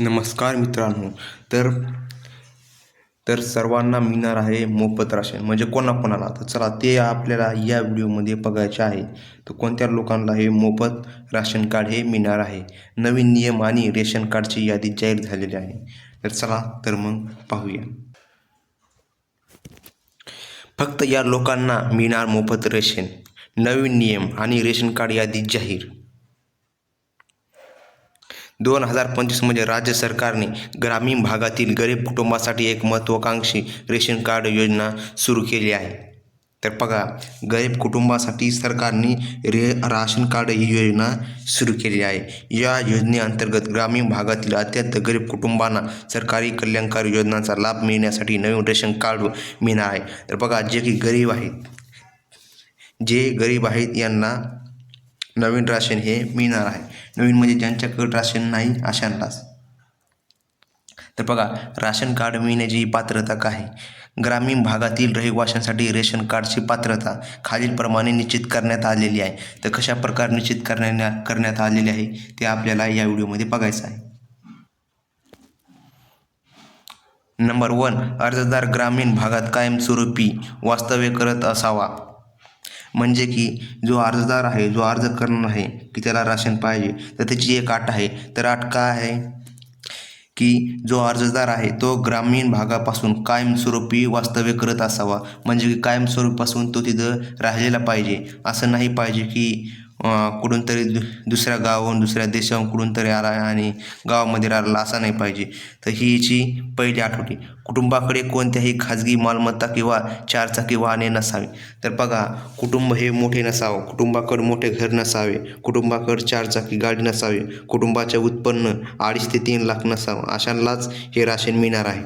नमस्कार मित्रांनो. तर तर सर्वांना मिळणार आहे मोफत राशन. म्हणजे कोणाकोणाला? तर चला ते आपल्याला या व्हिडिओमध्ये बघायचे आहे. तर कोणत्या लोकांना हे मोफत राशन कार्ड हे मिळणार आहे? नवीन नियम आणि रेशन कार्डची यादी जाहीर झालेली आहे. तर चला तर मग पाहूया. फक्त या लोकांना मिळणार मोफत रेशन. नवीन नियम आणि रेशन कार्ड यादी जाहीर. दोन हजार पंचवीसमध्ये राज्य सरकारने ग्रामीण भागातील गरीब कुटुंबासाठी एक महत्त्वाकांक्षी रेशन कार्ड योजना सुरू केली आहे. तर बघा गरीब कुटुंबासाठी सरकारने रे राशन कार्ड ही योजना सुरू केली आहे. या योजनेअंतर्गत ग्रामीण भागातील अत्यंत गरीब कुटुंबांना सरकारी कल्याणकारी योजनांचा लाभ मिळण्यासाठी नवीन रेशन कार्ड मिळणार आहे. तर बघा जे की गरीब आहेत जे गरीब आहेत यांना नवीन राशन हे मिळणार आहे. नवीन म्हणजे ज्यांच्याकडे राशन नाही अशांनाच. तर बघा राशन कार्ड मिळण्याची पात्रता काय? आहे ग्रामीण भागातील रहिवाशांसाठी रेशन कार्डची पात्रता खालीलप्रमाणे निश्चित करण्यात आलेली आहे. तर कशा प्रकारे निश्चित करण्या करण्यात आलेली आहे ते आपल्याला या व्हिडिओमध्ये बघायचं आहे. नंबर वन अर्जदार ग्रामीण भागात कायमस्वरूपी वास्तव्य करत असावा. म्हणजे की जो अर्जदार आहे जो अर्ज करणार आहे की त्याला राशन पाहिजे तर त्याची एक अट आहे. तर अट काय आहे? की जो अर्जदार आहे तो ग्रामीण भागापासून कायमस्वरूपी वास्तव्य करत असावा. म्हणजे की कायमस्वरूपापासून तो तिथं राहिलेला पाहिजे. असं नाही पाहिजे की कुठून तरी दु दुसऱ्या गावाहून दुसऱ्या देशाहून कुठून तरी आला आणि गावामध्ये राहिला असा नाही पाहिजे. तर ही पहिली आठवडी कुटुंबाकडे कोणत्याही खाजगी मालमत्ता किंवा चारचाकी वाहने नसावी. तर बघा कुटुंब हे मोठे नसावं. कुटुंबाकडे मोठे घर नसावे. कुटुंबाकडे चारचाकी गाडी नसावी. कुटुंबाचे उत्पन्न अडीच ते तीन लाख नसावं. अशांनाच हे राशन मिळणार आहे.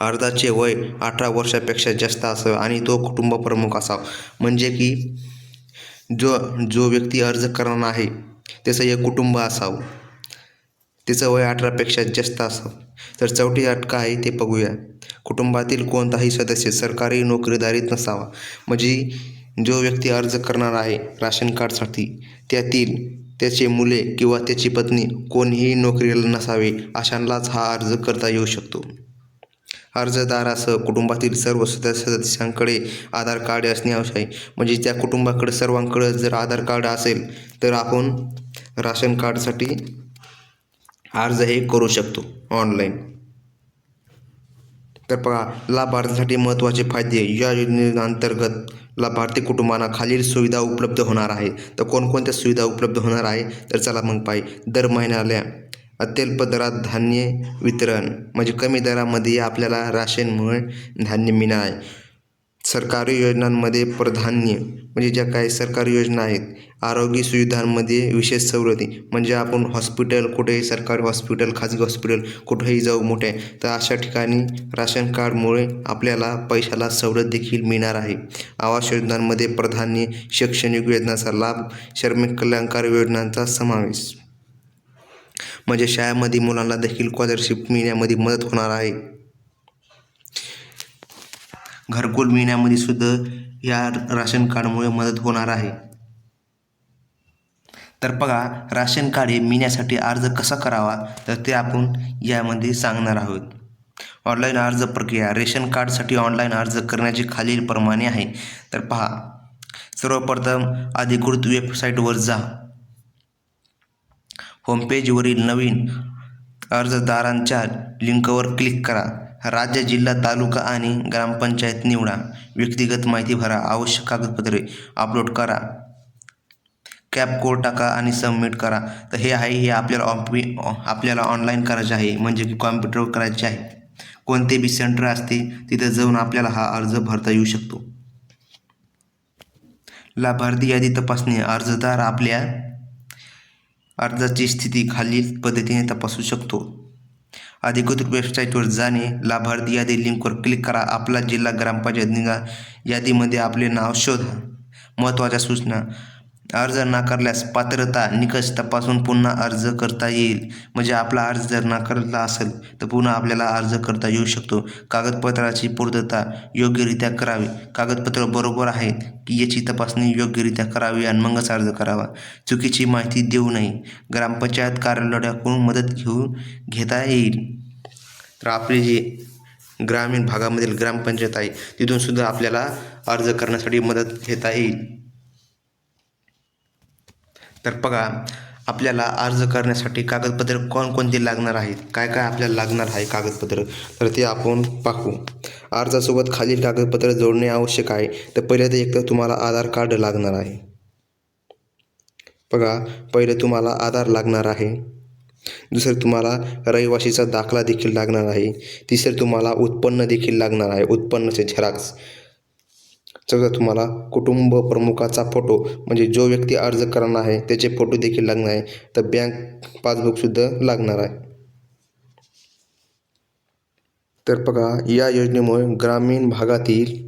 अर्धाचे वय अठरा वर्षापेक्षा जास्त असावे आणि तो कुटुंब प्रमुख असावा. म्हणजे की जो जो व्यक्ती अर्ज करणार आहे त्याचं एक कुटुंब असावं. त्याचं वय अठरापेक्षा जास्त असावं. तर चौथी अट काय आहे ते बघूया. कुटुंबातील कोणताही सदस्य सरकारी नोकरीदारीत नसावा. म्हणजे जो व्यक्ती अर्ज करणार आहे राशन कार्डसाठी त्यातील त्याचे मुले किंवा त्याची पत्नी कोणीही नोकरीला नसावे अशांनाच हा अर्ज करता येऊ शकतो. अर्जदारासह कुटुंबातील सर्व सदस्य सदस्यांकडे आधार कार्ड असणे आवश्यक आहे. म्हणजे त्या कुटुंबाकडे सर्वांकडे जर आधार कार्ड असेल तर आपण राशन कार्डसाठी अर्ज हे करू शकतो ऑनलाईन. तर पहा लाभार्थ्यांसाठी महत्त्वाचे फायदे. या योजनेअंतर्गत लाभार्थी कुटुंबांना खालील सुविधा उपलब्ध होणार आहे. तर कोणकोणत्या सुविधा उपलब्ध होणार आहे? तर चला मग पाहिजे दर महिन्याला अत्यल्प दरात धान्य वितरण म्हणजे कमी दरामध्ये आपल्याला राशनमुळे धान्य मिळणार. आहे सरकारी योजनांमध्ये प्रधान्य म्हणजे ज्या काही सरकारी योजना आहेत आरोग्य सुविधांमध्ये विशेष सवलती म्हणजे आपण हॉस्पिटल कुठेही सरकारी हॉस्पिटल खाजगी हॉस्पिटल कुठेही जाऊ मोठे तर अशा ठिकाणी राशन कार्डमुळे आपल्याला पैशाला सवलत देखील मिळणार आहे. आवास योजनांमध्ये प्राधान्य शैक्षणिक योजनांचा लाभ श्रमिक कल्याणकारी योजनांचा समावेश. म्हणजे शाळेमध्ये मुलांना देखील स्कॉलरशिप मिळण्यामध्ये मदत होणार आहे. घरकुल मिळण्यामध्ये सुद्धा या राशन कार्डमुळे मदत होणार आहे. तर बघा राशन कार्ड हे मिळण्यासाठी अर्ज कसा करावा? तर ते आपण यामध्ये सांगणार आहोत. ऑनलाईन अर्ज प्रक्रिया रेशन कार्डसाठी ऑनलाईन अर्ज करण्याचे खालील प्रमाणे आहे. तर पहा सर्वप्रथम अधिकृत वेबसाईटवर जा. होमपेजवरील नवीन अर्जदारांच्या लिंकवर क्लिक करा. राज्य जिल्हा तालुका आणि ग्रामपंचायत निवडा. व्यक्तिगत माहिती भरा. आवश्यक कागदपत्रे अपलोड करा. कॅप कोड टाका आणि सबमिट करा. तर हे आहे हे आपल्याला ऑपी आपल्याला ऑनलाईन करायचे आहे. म्हणजे की कॉम्प्युटरवर करायचे आहे. कोणते बी सेंटर असते तिथं जाऊन आपल्याला हा अर्ज भरता येऊ शकतो. लाभार्थी यादी तपासणे. अर्जदार आपल्या अर्जाची स्थिती खालील पद्धतीने तपासू शकतो. अधिकृत वेबसाईटवर जाणे लाभार्थी यादी लिंकवर क्लिक करा आपला जिल्हा ग्रामपंचायत निघा यादीमध्ये आपले नाव शोधा. महत्त्वाच्या सूचना अर्ज नाकारल्यास पात्रता निकष तपासून पुन्हा अर्ज करता येईल. म्हणजे आपला अर्ज जर नाकारला असेल तर पुन्हा आपल्याला अर्ज करता येऊ शकतो. कागदपत्राची पूर्तता योग्यरित्या करावी. कागदपत्र बरोबर आहेत की याची तपासणी योग्यरित्या करावी आणि मगच अर्ज करावा. चुकीची माहिती देऊ नये. ग्रामपंचायत कार्यालयाकडून मदत घेऊन घेता येईल. तर आपले जे ग्रामीण भागामधील ग्रामपंचायत आहे तिथून सुद्धा आपल्याला अर्ज करण्यासाठी मदत घेता येईल. तर बघा आपल्याला अर्ज करण्यासाठी कागदपत्र कोणकोणते लागणार आहेत? काय काय आपल्याला लागणार आहे कागदपत्र? तर ते आपण पाहू. अर्जासोबत खालील कागदपत्र जोडणे आवश्यक आहे. तर पहिले तर एक तर तुम्हाला आधार कार्ड लागणार आहे. बघा पहिले तुम्हाला आधार लागणार आहे. दुसरं तुम्हाला रहिवाशीचा दाखला देखील लागणार आहे. तिसरं तुम्हाला उत्पन्न देखील लागणार आहे. उत्पन्नाचे झेरॉक्स. चौदा तुम्हाला कुटुंब प्रमुखाचा फोटो म्हणजे जो व्यक्ती अर्ज करणार आहे त्याचे फोटो देखील लागणार आहे. तर बँक पासबुकसुद्धा लागणार आहे. तर बघा या योजनेमुळे ग्रामीण भागातील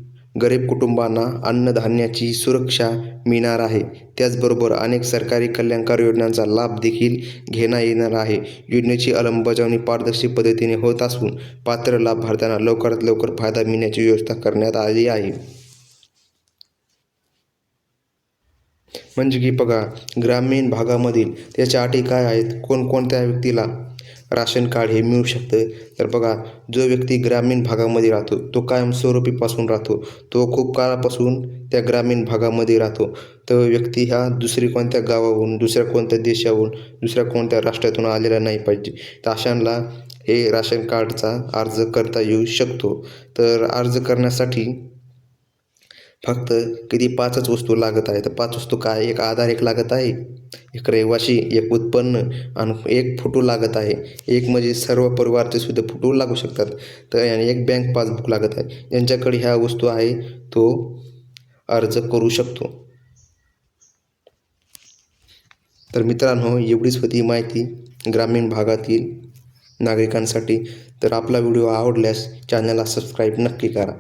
गरीब कुटुंबांना अन्नधान्याची सुरक्षा मिळणार आहे. त्याचबरोबर अनेक सरकारी कल्याणकारी योजनांचा लाभ देखील घेता येणार आहे. योजनेची अंमलबजावणी पारदर्शी पद्धतीने होत असून पात्र लाभार्थ्यांना लवकरात लवकर फायदा मिळण्याची व्यवस्था करण्यात आली आहे. म्हणजे की बघा ग्रामीण भागामधील त्याच्या अटी काय आहेत? कोणकोणत्या व्यक्तीला राशन कार्ड हे मिळू शकतं? तर बघा जो व्यक्ती ग्रामीण भागामध्ये राहतो तो कायमस्वरूपीपासून राहतो. तो खूप काळापासून त्या ग्रामीण भागामध्ये राहतो. तो व्यक्ती हा दुसरी कोणत्या गावाहून दुसऱ्या कोणत्या देशाहून दुसऱ्या कोणत्या राष्ट्रातून आलेला नाही पाहिजे. तर अशांना हे राशन कार्डचा अर्ज करता येऊ शकतो. तर अर्ज करण्यासाठी फक्त कधी पाचच वस्तू लागत आहे तर पाच वस्तू काय? एक आधार एक लागत आहे एक रहिवाशी एक उत्पन्न आणि एक फोटो लागत आहे. एक म्हणजे सर्व परिवारचे सुद्धा फोटो लागू शकतात. तर आणि एक बँक पासबुक लागत आहे. यांच्याकडे ह्या वस्तू आहे तो अर्ज करू शकतो. तर मित्रांनो एवढीच होती माहिती ग्रामीण भागातील नागरिकांसाठी. तर आपला व्हिडिओ आवडल्यास चॅनलला सबस्क्राईब नक्की करा.